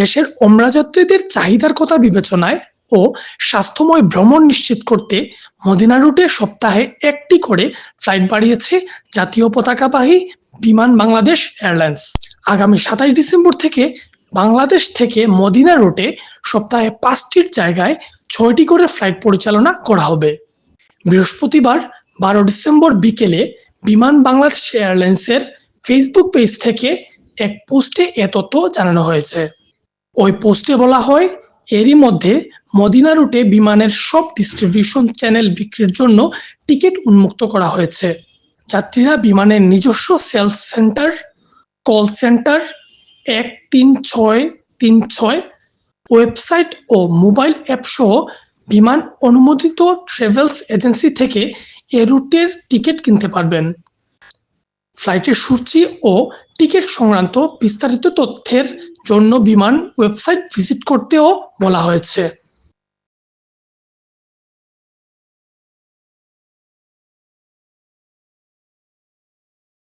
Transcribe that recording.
দেশের ওমরাযাত্রীদের চাহিদার কথা বিবেচনায় ও স্বাস্থ্যময় ভ্রমণ নিশ্চিত করতে মদিনা রুটে সপ্তাহে একটি করে ফ্লাইট বাড়িয়েছে জাতীয় পতাকাবাহী বিমান বাংলাদেশ এয়ারলাইন্স। আগামী সাতাশ ডিসেম্বর থেকে বাংলাদেশ থেকে মদিনা রুটে সপ্তাহে পাঁচটির জায়গায় ছয়টি করে ফ্লাইট পরিচালনা করা হবে। বৃহস্পতিবার বারো ডিসেম্বর বিকেলে বিমান বাংলাদেশ এয়ারলাইন্সের ফেসবুক পেজ থেকে এক পোস্টে এ তথ্য জানানো হয়েছে। ওই পোস্টে বলা হয়, এরই মধ্যে মদিনা রুটে বিমানের সব ডিস্ট্রিবিউশন চ্যানেল বিক্রির জন্য টিকিট উন্মুক্ত করা হয়েছে। যাত্রীরা বিমানের নিজস্ব সেলস সেন্টার কল সেন্টার এক তিন ছয় তিন ছয় ওয়েবসাইট ও মোবাইল অ্যাপ সহ বিমান অনুমোদিত ট্রাভেলস এজেন্সি থেকে এ রুটের টিকিট কিনতে পারবেন। ফ্লাইটের সূচি ও টিকিট সংক্রান্ত বিস্তারিত তথ্যের জন্য বিমান ওয়েবসাইট ভিজিট করতেও বলা হয়েছে।